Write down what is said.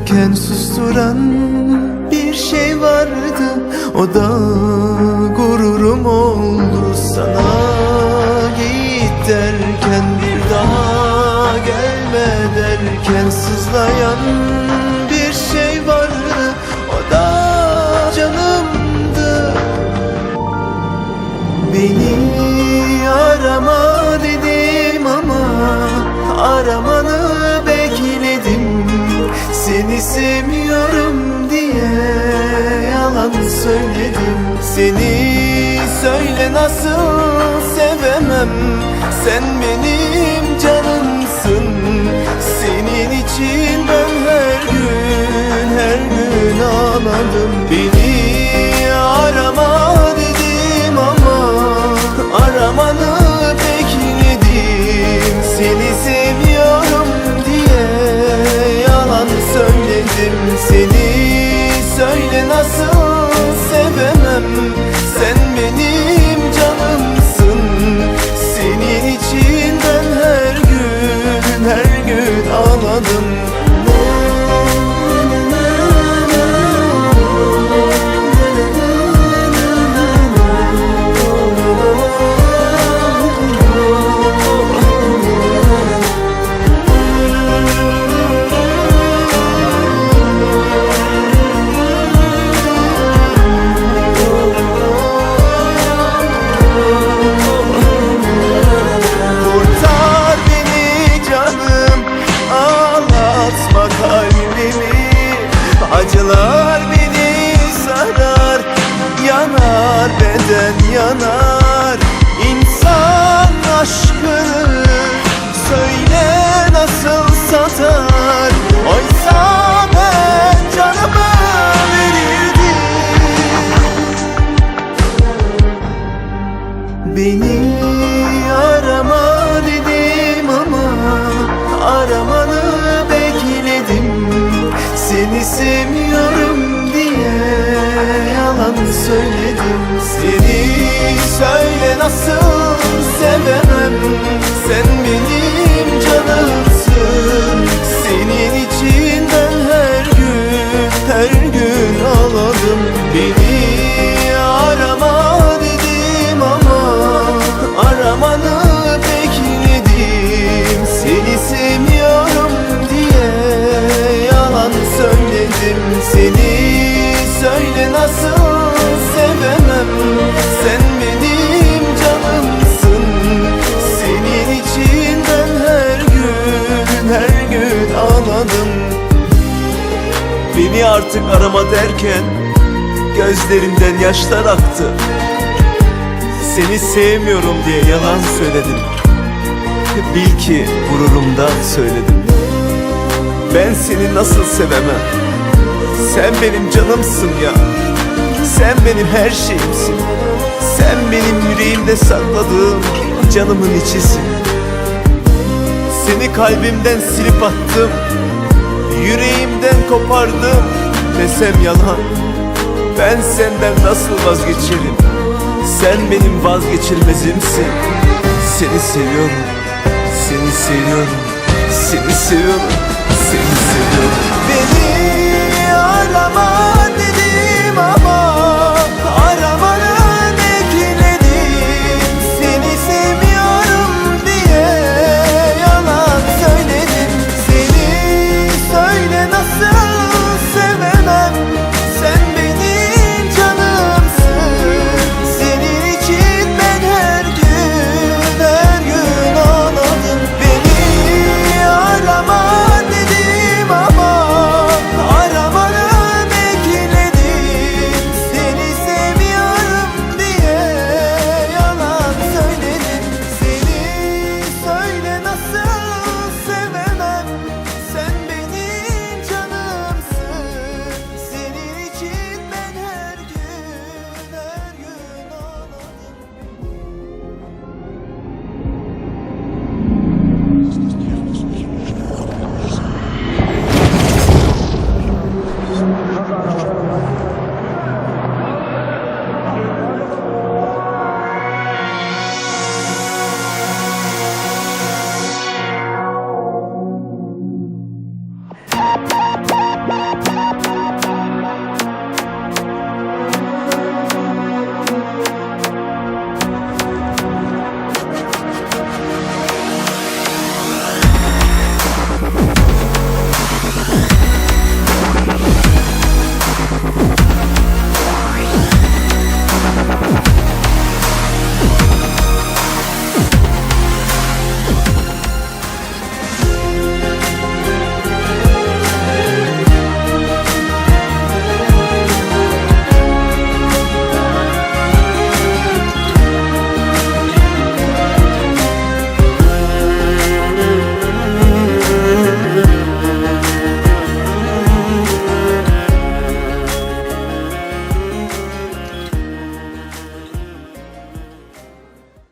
Ayrılırken susturan bir şey vardı. O da gururum oldu sana. Git derken bir daha gelme derken sızlayan bir şey vardı. O da canımdı. Beni arama dedim ama aramanı Seni sevmiyorum diye yalan söyledim. Seni söyle nasıl sevemem? Sen benim canımsın. Senin için ben her gün her gün ağladım. Beni gün Yanar beden yanar. İnsan aşkını Söyle nasıl satar? Oysa söyledim. Seni söyle nasıl sevemem. Sen benim artık arama derken Gözlerimden yaşlar aktı. Seni sevmiyorum diye yalan söyledim. Bil ki gururumdan söyledim. Ben seni nasıl sevemem? Sen benim canımsın ya. Sen benim her şeyimsin. Sen benim yüreğimde sakladığım canımın içisin. Seni kalbimden silip attım. Yüreğimden kopardım desem yalan. Ben senden nasıl vazgeçerim? Sen benim vazgeçilmezimsin. Seni seviyorum Seni seviyorum Seni seviyorum Seni